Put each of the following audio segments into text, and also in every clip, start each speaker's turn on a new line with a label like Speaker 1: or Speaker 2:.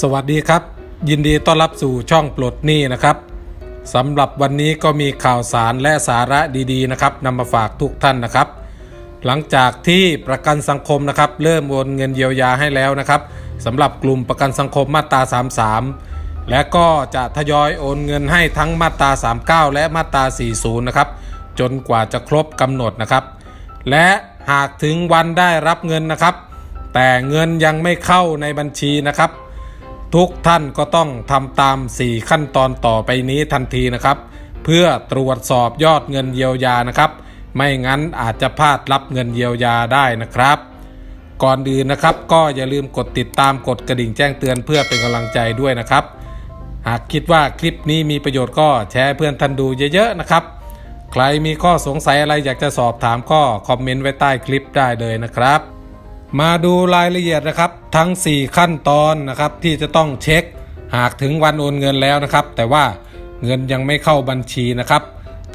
Speaker 1: สวัสดีครับ ยินดีต้อนรับสู่ช่องปลดหนี้นะครับสำหรับวันนี้ก็มีข่าวสารและสาระดีๆนะครับนำมาฝากทุกท่านนะครับ หลังจากที่ประกันสังคมนะครับ เริ่มโอนเงินเยียวยาให้แล้วนะครับสำหรับกลุ่มประกันสังคมมาตรา 33 และก็จะทยอยโอนเงินให้ทั้งมาตรา 39 และมาตรา 40 นะครับ จนกว่าจะครบกำหนดนะครับ และหากถึงวันได้รับเงินนะครับ แต่เงินยังไม่เข้าในบัญชีนะครับ ทุกท่านก็ต้องทำตาม 4 ขั้นตอนต่อไปนี้ทันทีนะครับ เพื่อตรวจสอบยอดเงินเยียวยานะครับ ไม่งั้นอาจจะพลาดรับเงินเยียวยาได้นะครับ ก่อนอื่นนะครับก็อย่าลืมกดติดตามกดกระดิ่งแจ้งเตือนเพื่อเป็นกำลังใจด้วยนะครับ หากคิดว่าคลิปนี้มีประโยชน์ก็แชร์เพื่อนท่านดูเยอะๆนะครับ ใครมีข้อสงสัยอะไรอยากจะสอบถามก็คอมเมนต์ไว้ใต้คลิปได้เลยนะครับ มาดูรายละเอียดนะครับทั้ง 4 ขั้นตอนนะครับที่จะต้องเช็ค หากถึงวันโอนเงินแล้วนะครับ แต่ว่าเงินยังไม่เข้าบัญชีนะครับ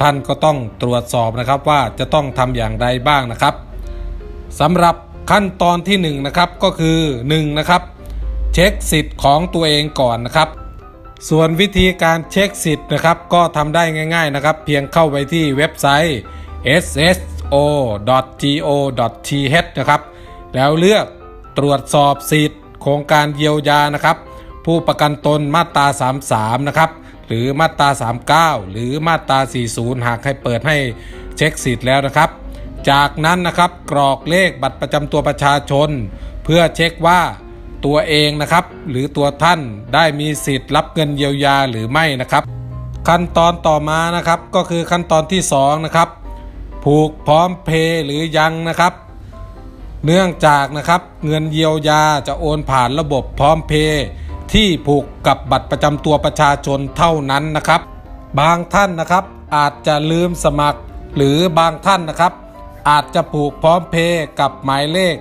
Speaker 1: ท่านก็ต้องตรวจสอบนะครับว่าจะต้องทำอย่างไรบ้างนะครับสำหรับขั้นตอนที่1นะครับก็คือ1นะครับเช็คสิทธิ์ของตัวเองก่อนนะครับ ส่วนวิธีการเช็คสิทธิ์นะครับ ก็ทำได้ง่าย ๆนะครับ เพียงเข้าไปที่เว็บไซต์ sso.go.th นะครับ แล้วเลือกตรวจสอบสิทธิ์โครงการเยียวยานะครับ ผู้ประกันตนมาตรา 33 นะครับ หรือมาตรา 39 หรือมาตรา 40 หากให้เปิดให้เช็คสิทธิ์แล้วนะครับ จากนั้นนะครับกรอกเลขบัตรประจำตัวประชาชน เพื่อเช็คว่าตัวเองนะครับ หรือตัวท่านได้มีสิทธิ์รับเงินเยียวยาหรือไม่นะครับ ขั้นตอนต่อมานะครับก็คือขั้นตอนที่2นะครับผูกพร้อมเพย์หรือยังนะครับ เนื่องจากนะครับเงินเยียวยาจะโอนผ่านระบบพร้อมเพย์ที่ผูกกับบัตรประจำตัวประชาชนเท่านั้นนะครับ บางท่านนะครับอาจจะลืมสมัคร หรือบางท่านนะครับ อาจจะผูกพร้อมเพย์กับหมายเลข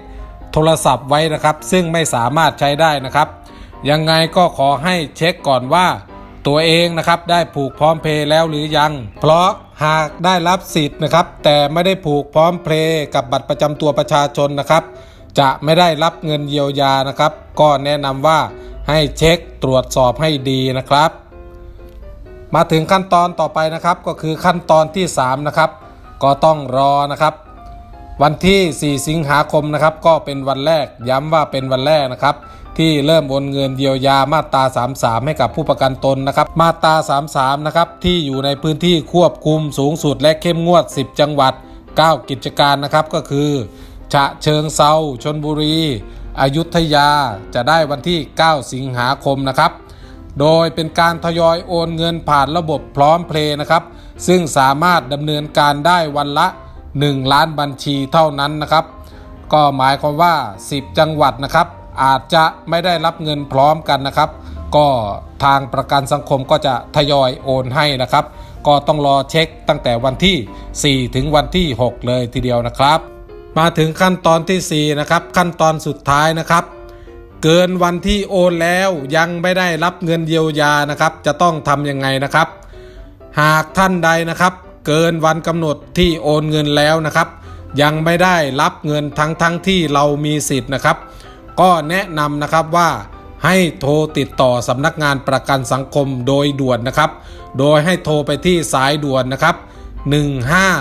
Speaker 1: โทรศัพท์ไว้นะครับ ซึ่งไม่สามารถใช้ได้นะครับ ยังไงก็ขอให้เช็คก่อนว่า ตัวเองนะครับได้ผูกพร้อมเพย์แล้วหรือยัง เพราะหากได้รับสิทธิ์นะครับ แต่ไม่ได้ผูกพร้อมเพย์กับบัตรประจำตัวประชาชนนะครับ จะไม่ได้รับเงินเยียวยานะครับ ก็แนะนำว่าให้เช็คตรวจสอบให้ดีนะครับ มาถึงขั้นตอนต่อไปนะครับก็คือขั้นตอนที่ 3 นะครับ ก็ต้องรอนะครับ วันที่ 4 สิงหาคมนะครับก็เป็นวันแรกย้ำว่าเป็นวันแรกนะครับที่เริ่มโอนเงินเยียวยามาตรา 33 ให้กับผู้ประกันตนนะครับ มาตรา 33 นะครับที่อยู่ในพื้นที่ควบคุมสูงสุดและเข้มงวด 10 จังหวัด 9 กิจการนะครับก็คือ ฉะเชิงเซาชนบุรีอยุธยาจะได้วันที่ 9 สิงหาคมนะครับ โดยเป็นการทยอยโอนเงินผ่านระบบพร้อมเพลย์นะครับ ซึ่งสามารถดำเนินการได้วันละ 1 ล้านบัญชีเท่านั้นนะครับ ก็หมายความว่า 10 จังหวัดนะครับ อาจจะไม่ได้รับเงินพร้อมกันนะครับ ก็ทางประกันสังคมก็จะทยอยโอนให้นะครับ ก็ต้องรอเช็คตั้งแต่วันที่ 4 ถึงวันที่ 6 เลยทีเดียวนะครับ มาถึงขั้นตอนที่ 4 นะครับ ขั้นตอนสุดท้ายนะครับเกินวันที่โอนแล้วยังไม่ได้รับเงินเยียวยานะครับ จะต้องทำยังไงนะครับ หากท่านใดนะครับ เกินวันกำหนดที่โอนเงินแล้วนะครับ ยังไม่ได้รับเงินทั้งทั้งที่เรามีสิทธิ์นะครับ ก็แนะนำนะครับว่าให้โทรติดต่อสำนักงานประกันสังคมโดยด่วนนะครับ โดยให้โทรไปที่สายด่วนนะครับ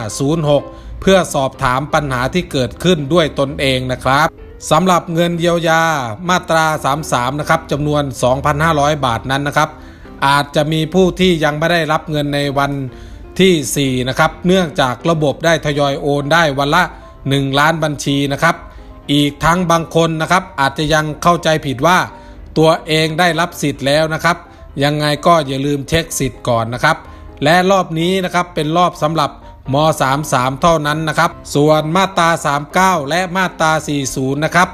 Speaker 1: 1506 เพื่อสอบถามปัญหาที่เกิดขึ้นด้วยตนเองนะครับสำหรับเงินเยียวยามาตรา 33 นะครับจำนวน 2,500 บาทนั้นนะครับ อาจจะมีผู้ที่ยังไม่ได้รับเงินในวัน ที่ 4 นะครับ เนื่องจากระบบได้ทยอยโอนได้วันละ 1 ล้านบัญชีนะครับ อีกทั้งบางคนนะครับอาจจะยังเข้าใจผิดว่า ตัวเองได้รับสิทธิ์แล้วนะครับ ยังไงก็อย่าลืมเช็คสิทธิ์ก่อนนะครับ และรอบนี้นะครับเป็นรอบสำหรับม 33 เท่านั้นนะครับ ส่วนมาตรา 39 และมาตรา 40 นะครับ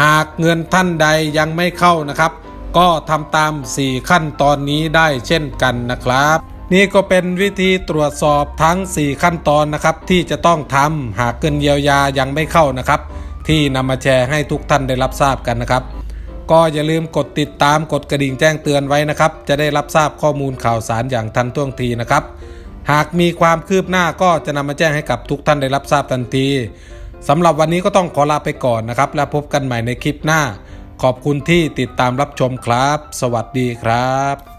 Speaker 1: หากเงินท่านใดยังไม่เข้านะครับ ก็ทำตาม 4 ขั้นตอนนี้ได้เช่นกันนะครับ นี่ก็เป็นวิธีตรวจสอบทั้ง 4 ขั้นตอนนะครับ ที่จะต้องทำหากเงินเยียวยายังไม่เข้านะครับ ที่นำมาแชร์ให้ทุกท่านได้รับทราบกันนะครับ ก็อย่าลืมกดติดตามกดกระดิ่งแจ้งเตือนไว้นะครับ จะได้รับทราบข้อมูลข่าวสารอย่างทันท่วงทีนะครับ หากมีความคืบหน้าก็จะนำมาแจ้งให้กับทุกท่านได้รับทราบทันทีสำหรับวันนี้ก็ต้องขอลาไปก่อนนะครับ แล้วพบกันใหม่ในคลิปหน้า ขอบคุณที่ติดตามรับชมครับ สวัสดีครับ